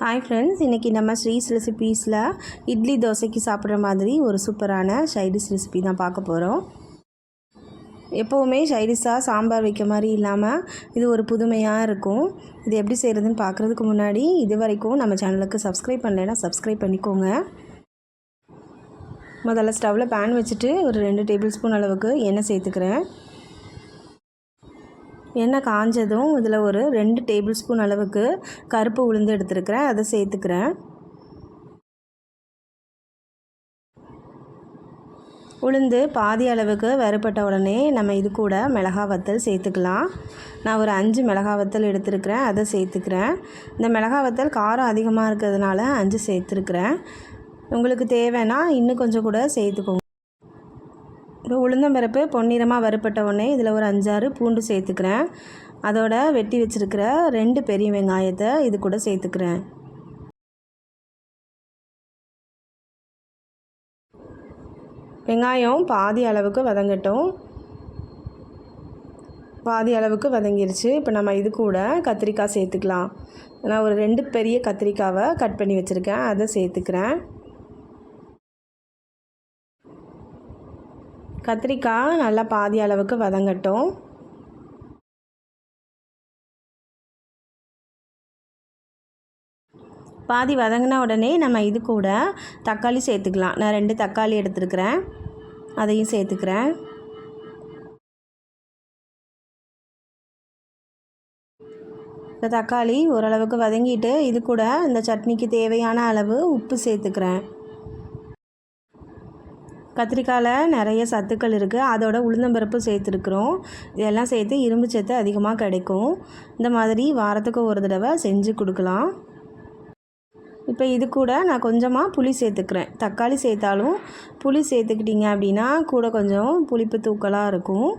Hi friends இன்றைக்கி நம்ம ஸ்ரீஸ் ரெசிபீஸில் இட்லி தோசைக்கு சாப்பிட்ற மாதிரி ஒரு சூப்பரான சைடிஷ் ரெசிபி தான் பார்க்க போகிறோம் எப்போவுமே சைடிஷாக சாம்பார் வைக்க மாதிரி இல்லாமல் இது ஒரு புதுமையாக இருக்கும். இது எப்படி செய்கிறதுன்னு பார்க்குறதுக்கு முன்னாடி இது வரைக்கும் நம்ம சேனலுக்கு சப்ஸ்கிரைப் பண்ணலைன்னா சப்ஸ்கிரைப் பண்ணிக்கோங்க. முதல்ல ஸ்டவ்வில் பேன் வச்சுட்டு ஒரு ரெண்டு டேபிள் ஸ்பூன் அளவுக்கு எண்ணெய் சேர்த்துக்கிறேன். எண்ணெய் காஞ்சதும் இதில் ஒரு ரெண்டு டேபிள் ஸ்பூன் அளவுக்கு கருப்பு உளுந்து எடுத்துருக்கிறேன் அதை சேர்த்துக்கிறேன். உளுந்து பாதி அளவுக்கு வறுபட்ட உடனே நம்ம இது கூட மிளகா வத்தல் சேர்த்துக்கலாம். நான் ஒரு அஞ்சு மிளகா வத்தல் எடுத்துருக்கிறேன் அதை சேர்த்துக்கிறேன். இந்த மிளகா வத்தல் காரம் அதிகமாக இருக்கிறதுனால அஞ்சு சேர்த்துருக்குறேன். உங்களுக்கு தேவைன்னா இன்னும் கொஞ்சம் கூட சேர்த்துக்கோங்க. இப்போ உளுந்தம்பருப்பு பொன்னிறமாக வறுப்பட்ட உடனே இதில் ஒரு அஞ்சாறு பூண்டு சேர்த்துக்கிறேன். அதோட வெட்டி வச்சுருக்கிற ரெண்டு பெரிய வெங்காயத்தை இது கூட சேர்த்துக்கிறேன். வெங்காயம் பாதி அளவுக்கு வதங்கட்டும். பாதி அளவுக்கு வதங்கிருச்சு. இப்போ நம்ம இது கூட கத்திரிக்காய் சேர்த்துக்கலாம். நான் ஒரு ரெண்டு பெரிய கத்திரிக்காவை கட் பண்ணி வச்சுருக்கேன். அதை சேர்த்துக்கிறேன். கத்திரிக்காய் நல்லா பாதி அளவுக்கு வதங்கட்டும். பாதி வதங்கின உடனே நம்ம இது கூட தக்காளி சேர்த்துக்கலாம். நான் ரெண்டு தக்காளி எடுத்துருக்குறேன். அதையும் சேர்த்துக்கிறேன். இந்த தக்காளி ஓரளவுக்கு வதங்கிட்டு இது கூட இந்த சட்னிக்கு தேவையான அளவு உப்பு சேர்த்துக்கிறேன். கத்திரிக்காயில் நிறைய சத்துக்கள் இருக்குது அதோட உளுந்தம்பருப்பு சேர்த்துருக்குறோம். இதெல்லாம் சேர்த்து இரும்பு சத்து அதிகமாக கிடைக்கும். இந்த மாதிரி வாரத்துக்கு ஒரு தடவை செஞ்சு கொடுக்கலாம். இப்போ இது கூட நான் கொஞ்சமாக புளி சேர்த்துக்கிறேன். தக்காளி சேர்த்தாலும் புளி சேர்த்துக்கிட்டிங்க அப்படின்னா கூட கொஞ்சம் புளிப்பு தூக்கலாக இருக்கும்.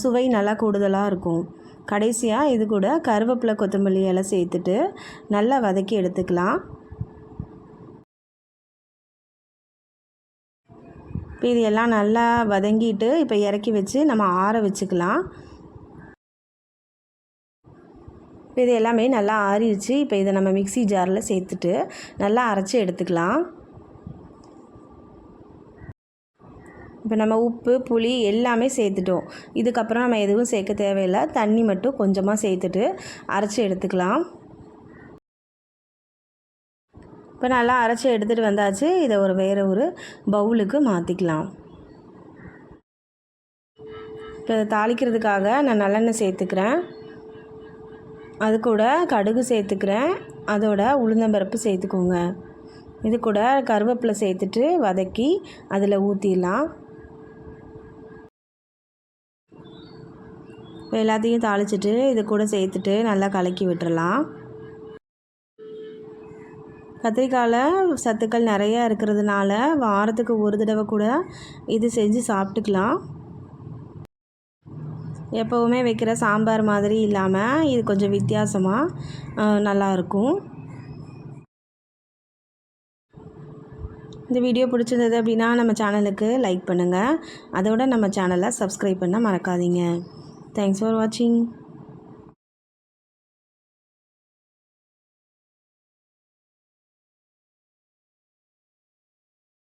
சுவை நல்லா கூடுதலாக இருக்கும். கடைசியாக இது கூட கருவேப்பிலை கொத்தமல்லி எல்லாம் சேர்த்துட்டு நல்லா வதக்கி எடுத்துக்கலாம். இப்போ இது எல்லாம் நல்லா வதங்கிட்டு இப்போ இறக்கி வச்சு நம்ம ஆற வச்சுக்கலாம். இப்போ இது எல்லாமே நல்லா ஆறிடுச்சு. இப்போ இதை நம்ம மிக்சி ஜாரில் சேர்த்துட்டு நல்லா அரைச்சி எடுத்துக்கலாம். இப்போ நம்ம உப்பு புளி எல்லாமே சேர்த்துட்டோம். இதுக்கப்புறம் நம்ம எதுவும் சேர்க்க தேவையில்லை. தண்ணி மட்டும் கொஞ்சமாக சேர்த்துட்டு அரைச்சி எடுத்துக்கலாம். இப்போ நல்லா அரைச்சி எடுத்துகிட்டு வந்தாச்சு. இதை ஒரு வேறு ஒரு பவுலுக்கு மாற்றிக்கலாம் இப்போ இதை தாளிக்கிறதுக்காக நான் நல்லெண்ணெய் சேர்த்துக்கிறேன். அது கூட கடுகு சேர்த்துக்கிறேன். அதோட உளுந்தம்பருப்பு சேர்த்துக்கோங்க. இது கூட கருவேப்பிலை சேர்த்துட்டு வதக்கி அதில் ஊற்றிடலாம் எல்லாத்தையும் தாளிச்சிட்டு இது கூட சேர்த்துட்டு நல்லா கலக்கி விட்டுறலாம். கத்திரிக்காயில் சத்துக்கள் நிறையா இருக்கிறதுனால வாரத்துக்கு ஒரு தடவை கூட இது செஞ்சு சாப்பிட்டுக்கலாம். எப்போவுமே வைக்கிற சாம்பார் மாதிரி இல்லாமல் இது கொஞ்சம் வித்தியாசமாக நல்லாயிருக்கும் இந்த வீடியோ பிடிச்சிருந்தது அப்படின்னா நம்ம சேனலுக்கு லைக் பண்ணுங்கள் அதோட நம்ம சேனலை சப்ஸ்கிரைப் பண்ண மறக்காதீங்க. தேங்க்ஸ் ஃபார் வாட்சிங்